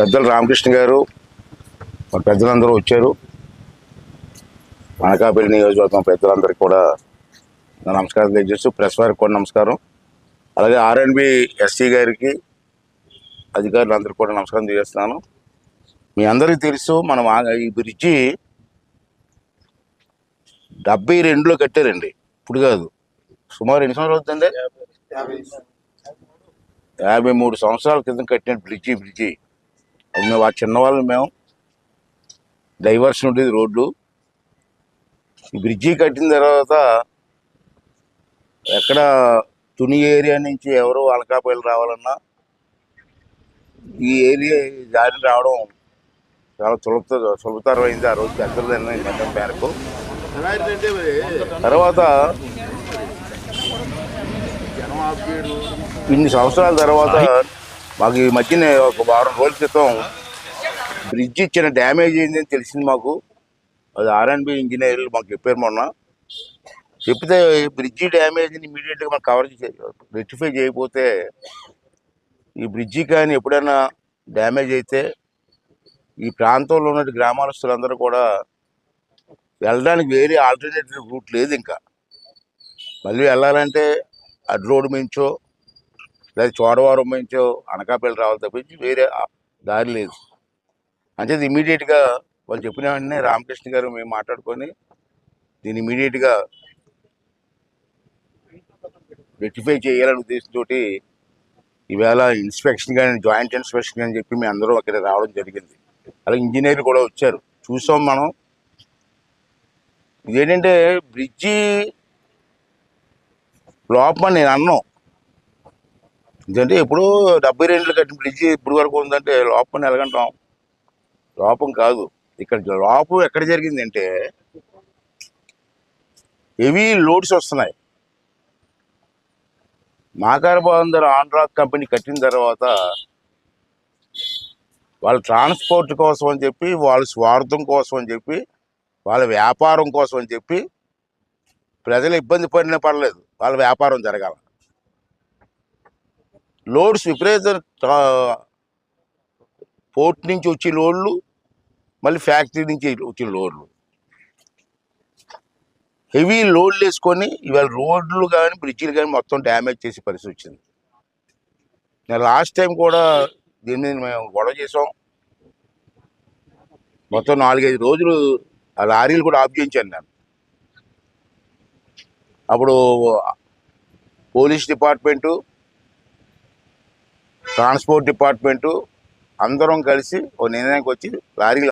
పెద్దలు రామకృష్ణ గారు మన పెద్దలందరూ వచ్చారు. అనకాపల్లి నియోజకవర్గం పెద్దలందరికీ కూడా నమస్కారం తెలియజేస్తూ ప్రెస్ వారికి కూడా నమస్కారం. అలాగే ఆర్ఎన్బి ఎస్సీ గారికి అధికారులందరికీ కూడా నమస్కారం తెలియజేస్తున్నాను మీ అందరికీ తెలుసు మనం ఆ- ఈ బ్రిడ్జి డెబ్బై రెండులో కట్టారండి. ఇప్పుడు కాదు. సుమారు ఎన్ని సంవత్సరాలు అవుతుందండి? యాభై మూడు సంవత్సరాల క్రితం కట్టిన బ్రిడ్జి బ్రిడ్జి. అది మేము ఆ చిన్నవాళ్ళు మేము డైవర్షన్ ఉండేది రోడ్డు ఈ బ్రిడ్జి కట్టిన తర్వాత ఎక్కడ తుని ఏరియా నుంచి ఎవరు అలకాపల్లి రావాలన్నా ఈ ఏరియా దారి రావడం చాలా సులభ సులభతరమైంది. ఆ రోజు పెద్దలు మేరకు. తర్వాత ఇన్ని సంవత్సరాల తర్వాత మాకు ఈ మధ్యన ఒక వారం రోజుల క్రితం బ్రిడ్జ్ ఇచ్చిన డ్యామేజ్ అయిందని తెలిసింది మాకు. అది ఆర్ఎన్బి ఇంజనీర్లు మాకు చెప్పారు మొన్న. చెప్తే బ్రిడ్జి డ్యామేజ్ని ఇమీడియట్గా మనం కవర్ రెక్టిఫై చేయకపోతే ఈ బ్రిడ్జి కానీ ఎప్పుడైనా డ్యామేజ్ అయితే ఈ ప్రాంతంలో ఉన్న గ్రామస్తులందరూ కూడా వెళ్ళడానికి వేరే ఆల్టర్నేటివ్ రూట్ లేదు ఇంకా. మళ్ళీ వెళ్ళాలంటే అడ్ రోడ్డు మించో లేదా చోడవరం మించో అనకాపల్లి రావాలి తప్పించి వేరే దారి లేదు. అంటే ఇమీడియట్గా వాళ్ళు చెప్పిన వెంటనే రామకృష్ణ గారు మేము మాట్లాడుకొని దీన్ని ఇమీడియట్గా రెక్టిఫై చేయాలనే ఉద్దేశంతో ఈవేళ ఇన్స్పెక్షన్ కానీ జాయింట్ ఇన్స్పెక్షన్ అని చెప్పి మేము అందరూ అక్కడ రావడం జరిగింది. అలాగే ఇంజనీర్లు కూడా వచ్చారు. చూసాం మనం. ఇదేంటంటే బ్రిడ్జి లోపల నేను అన్నాం. ఎందుకంటే ఎప్పుడు డెబ్బై రెండులు కట్టిన బ్రిడ్జ్ ఇప్పుడు వరకు ఉందంటే లోపం ఎలాగంటాం లోపం కాదు. ఇక్కడ లోపం ఎక్కడ జరిగిందంటే హెవీ లోడ్స్ వస్తున్నాయి. మాకార బాందర్ కంపెనీ కట్టిన తర్వాత వాళ్ళ ట్రాన్స్పోర్ట్ కోసం అని చెప్పి వాళ్ళ స్వార్థం కోసం అని చెప్పి వాళ్ళ వ్యాపారం కోసం అని చెప్పి ప్రజలు ఇబ్బంది పడినా పర్లేదు. వాళ్ళ వ్యాపారం జరగాల. లోడ్స్ విపరీత పోర్ట్ నుంచి వచ్చే లోడ్లు మళ్ళీ ఫ్యాక్టరీ నుంచి వచ్చిన లోడ్లు. హెవీ లోడ్లు వేసుకొని ఇవాళ రోడ్లు కానీ బ్రిడ్జిలు కానీ మొత్తం డ్యామేజ్ చేసే పరిస్థితి వచ్చింది. నేను లాస్ట్ టైం కూడా దీని మీద మేము గొడవ చేసాం మొత్తం నాలుగైదు రోజులు ఆ లారీలు కూడా ఆఫ్ చేయించాను నేను. అప్పుడు పోలీస్ డిపార్ట్మెంటు ట్రాన్స్పోర్ట్ డిపార్ట్మెంటు అందరం కలిసి ఓ నిర్ణయానికి వచ్చి లారీలు